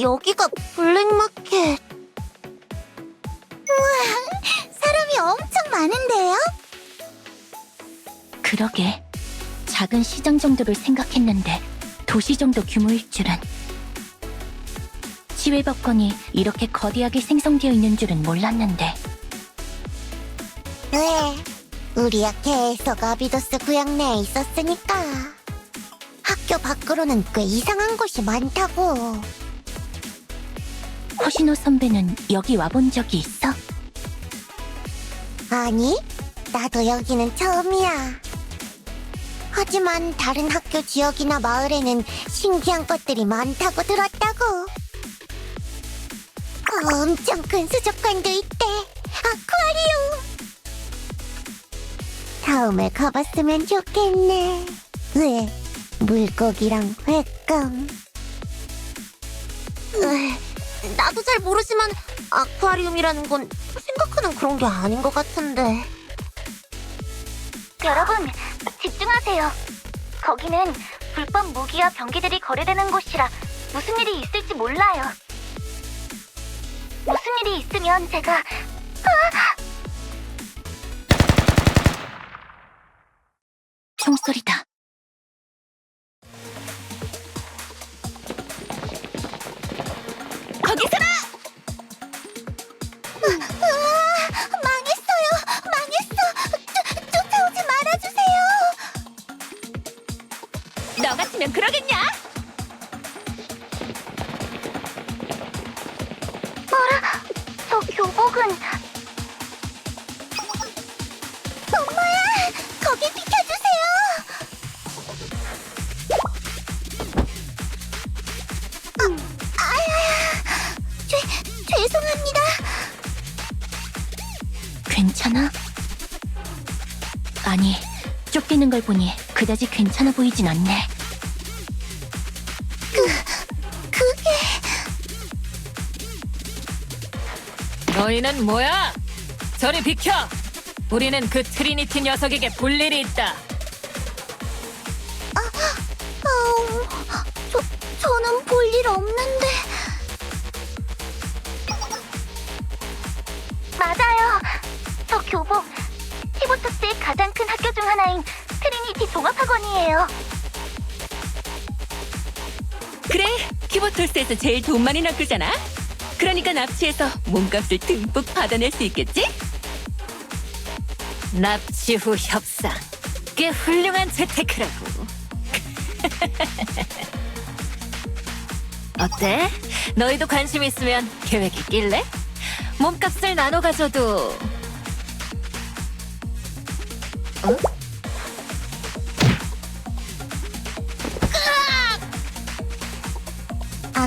여기가 블랙마켓. 우와, 사람이 엄청 많은데요? 그러게. 작은 시장 정도를 생각했는데 도시 정도 규모일 줄은. 치외법권이 이렇게 거대하게 생성되어 있는 줄은 몰랐는데. 네, 우리야 계속 아비도스 구역 내에 있었으니까. 학교 밖으로는 꽤 이상한 곳이 많다고. 호시노 선배는 여기 와본 적이 있어? 아니, 나도 여기는 처음이야. 하지만 다른 학교 지역이나 마을에는 신기한 것들이 많다고 들었다고. 엄청 큰 수족관도 있대. 아쿠아리움. 다음에 가봤으면 좋겠네. 왜? 물고기랑 횟감. 으, 나도 잘 모르지만 아쿠아리움이라는 건 생각하는 그런 게 아닌 것 같은데. 여러분, 집중하세요. 거기는 불법 무기와 병기들이 거래되는 곳이라 무슨 일이 있을지 몰라요. 무슨 일이 있으면 제가 총소리다. 괜찮아? 아니, 쫓기는 걸 보니 그다지 괜찮아 보이진 않네. 그게... 너희는 뭐야? 저리 비켜! 우리는 그 트리니티 녀석에게 볼 일이 있다. 아우, 저, 저는 볼 일 없는데... 저 교복 티보토스의 가장 큰 학교 중 하나인 트리니티 종합학원이에요. 그래, 키보톨스에서 제일 돈 많이 낚으잖아? 그러니까 납치해서 몸값을 듬뿍 받아낼 수 있겠지? 납치 후 협상. 꽤 훌륭한 재테크라고. 어때? 너희도 관심 있으면 계획 있길래? 몸값을 나눠 가져도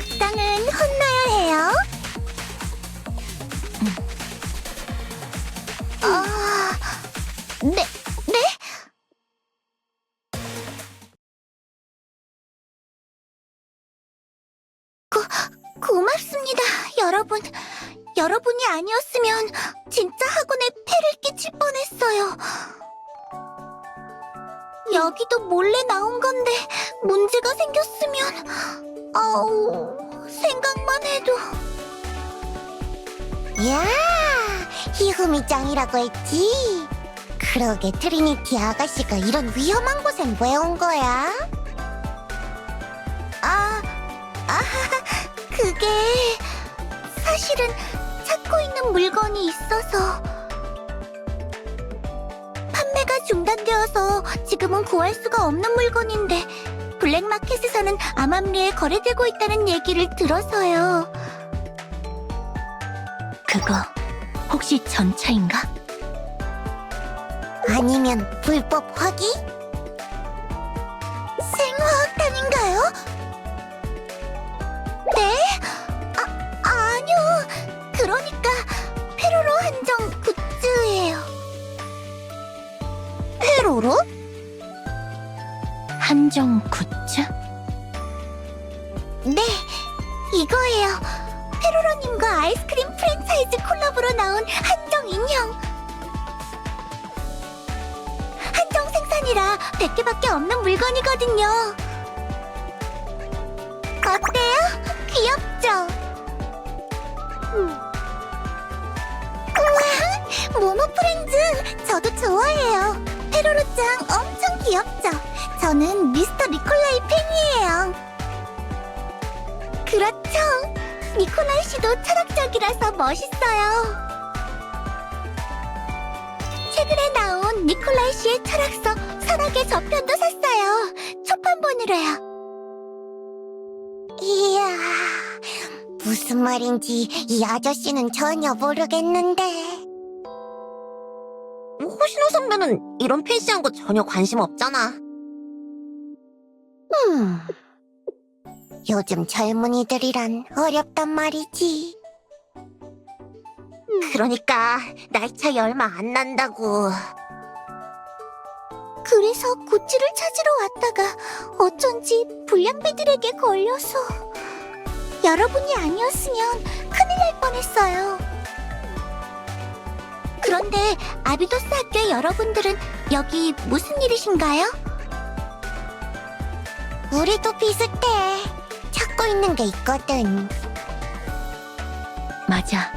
악당은 혼나야 해요. 아, 네, 네? 고, 고맙습니다, 여러분. 여러분이 아니었으면 진짜 학원에 폐를 끼칠 뻔했어요. 여기도 몰래 나온 건데 문제가 생겼으면 아우 생각만 해도. 야 희흠이 짱이라고 했지? 그러게 트리니티 아가씨가 이런 위험한 곳엔 왜 온 거야? 아, 아 그게 사실은 찾고 있는 물건이 있어서. 판매가 중단되어서 지금은 구할 수가 없는 물건인데 블랙마켓에서는 암암리에 거래되고 있다는 얘기를 들어서요. 그거 혹시 전차인가? 아니면 불법 화기? 생화학탄인가요? 네? 아, 아니요. 그러니까 페로로 한정 굿즈예요. 페로로? 한정 굿즈? 네, 이거예요. 페로로님과 아이스크림 프랜차이즈 콜라보로 나온 한정 인형. 한정 생산이라 100개밖에 없는 물건이거든요. 어때요? 귀엽죠? 음. 우와, 모모 프렌즈 저도 좋아해요. 페로로짱 엄청 귀엽죠? 저는 미스터 니콜라이 그렇죠. 니콜라이 씨도 철학적이라서 멋있어요. 최근에 나온 니콜라이 씨의 철학서 선악의 저편도 샀어요. 초판본으로요. 이야, 무슨 말인지 이 아저씨는 전혀 모르겠는데. 호시노 선배는 이런 팬시한 거 전혀 관심 없잖아. 음, 요즘 젊은이들이란 어렵단 말이지. 그러니까 나이 차이 얼마 안 난다고. 그래서 구찌를 찾으러 왔다가 어쩐지 불량배들에게 걸려서 여러분이 아니었으면 큰일 날 뻔했어요. 그런데 아비도스 학교의 여러분들은 여기 무슨 일이신가요? 우리도 비슷해. 찾고 있는 게 있거든. 맞아.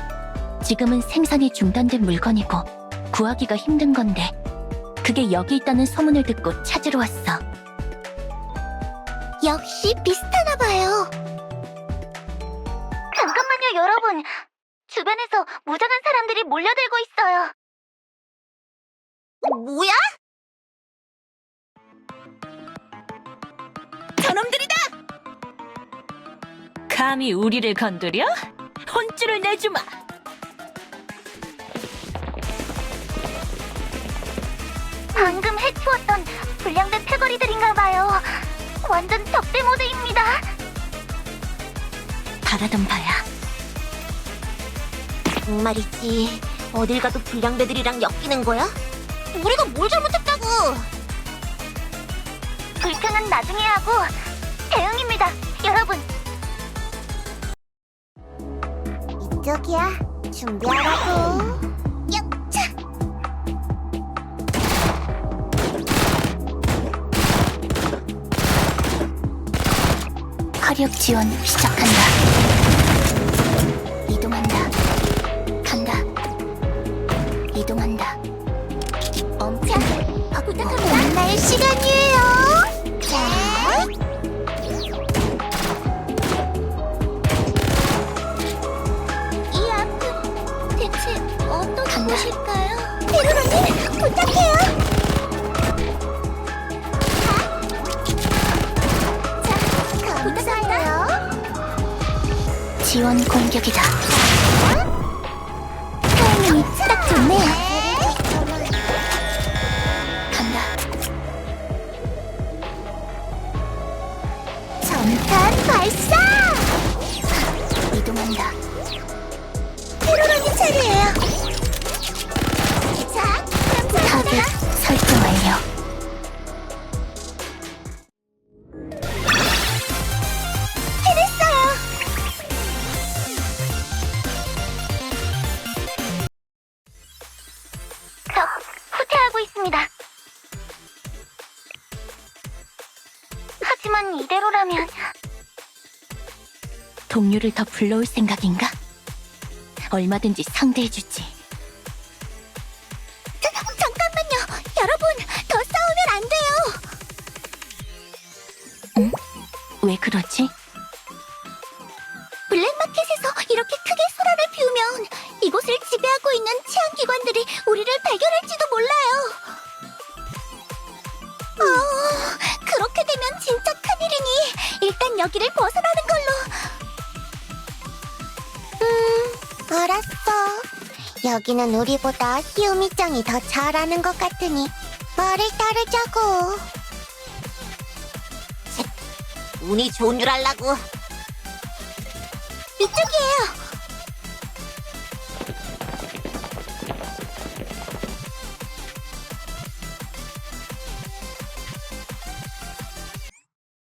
지금은 생산이 중단된 물건이고 구하기가 힘든 건데 그게 여기 있다는 소문을 듣고 찾으러 왔어. 역시 비슷하나 봐요. 잠깐만요, 여러분. 주변에서 무장한 사람들이 몰려들고 있어요. 뭐야? 저놈들이다! 감히 우리를 건드려? 혼쭐을 내주마! 방금 해치웠던 불량된 패거리들인가 봐요. 완전 적대 모드입니다. 바라던 바야. 정말이지. 어딜 가도 불량배들이랑 엮이는 거야? 우리가 뭘 잘못했다고? 불평은 나중에 하고 대응입니다, 여러분. 이쪽이야. 준비하라고. 영차. 화력 지원 시작한다. 공격이다. 타이밍이 딱 좋네요. 간다. 전탄 발사! 이동한다. 동료를 더 불러올 생각인가? 얼마든지 상대해주지. 자, 잠깐만요. 여러분, 더 싸우면 안 돼요. 왜 그러지? 블랙마켓에서 이렇게 크게 소란을 피우면 이곳을 지배하고 있는 치안 기관들이 우리를 발견할지도 몰라요. 어, 그렇게 되면 진짜 큰일이니 일단 여기를 벗어나는 알았어. 여기는 우리보다 히우미짱이 더 잘하는 것 같으니 말을 따르자고. 운이 좋은 줄 알라고. 이쪽이에요.